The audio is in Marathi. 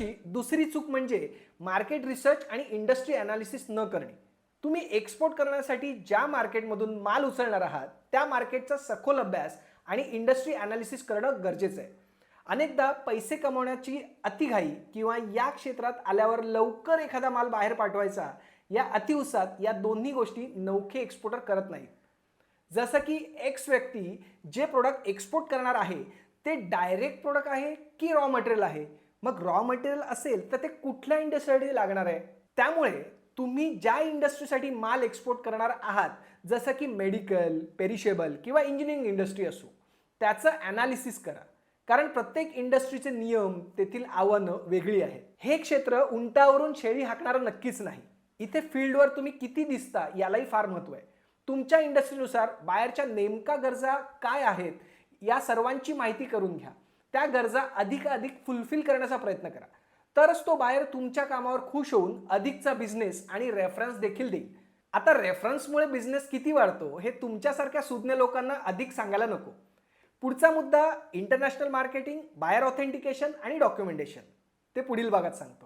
एक्सपोर्टरची दुसरी चूक म्हणजे मार्केट रिसर्च आणि इंडस्ट्री अनालिसिस न करणे. तुम्ही एक्सपोर्ट करण्यासाठी ज्या मार्केटमधून माल उचलणार आहात त्या मार्केटचा सखोल अभ्यास आणि इंडस्ट्री अनालिसिस करणं गरजेचं आहे. अनेकदा पैसे कमवण्याची अतिघाई किंवा या क्षेत्रात आल्यावर लवकर एखादा माल बाहेर पाठवायचा या अतिउसात या दोन्ही गोष्टी नौखे एक्सपोर्टर करत नाहीत. जसं की एक्स व्यक्ती जे प्रोडक्ट एक्सपोर्ट करणार आहे ते डायरेक्ट प्रोडक्ट आहे की रॉ मटेरियल आहे? मग रॉ मटेरियल असेल तर ते कुठल्या इंडस्ट्रीसाठी लागणार आहे? त्यामुळे तुम्ही ज्या इंडस्ट्रीसाठी माल एक्सपोर्ट करणार आहात जसं की मेडिकल पेरिशेबल किंवा इंजिनिअरिंग इंडस्ट्री असो त्याचं ॲनालिसिस करा. कारण प्रत्येक इंडस्ट्रीचे नियम तेथील आव्हानं वेगळी आहेत. हे क्षेत्र उंटावरून शेळी हाकणारं नक्कीच नाही. इथे फील्डवर तुम्ही किती दिसता यालाही फार महत्त्व आहे. तुमच्या इंडस्ट्रीनुसार बाहेरच्या नेमका गरजा काय आहेत या सर्वांची माहिती करून घ्या. त्या गरजा अधिकाधिक फुलफिल करण्याचा प्रयत्न करा. तरच तो बाहेर तुमच्या कामावर खुश होऊन अधिकचा बिझनेस आणि रेफरन्स देखील देईल. आता रेफरन्समुळे बिझनेस किती वाढतो हे तुमच्यासारख्या सुज्ञ लोकांना अधिक सांगायला नको. पुढचा मुद्दा इंटरनॅशनल मार्केटिंग बायर ऑथेंटिकेशन आणि डॉक्युमेंटेशन ते पुढील भागात सांगतो.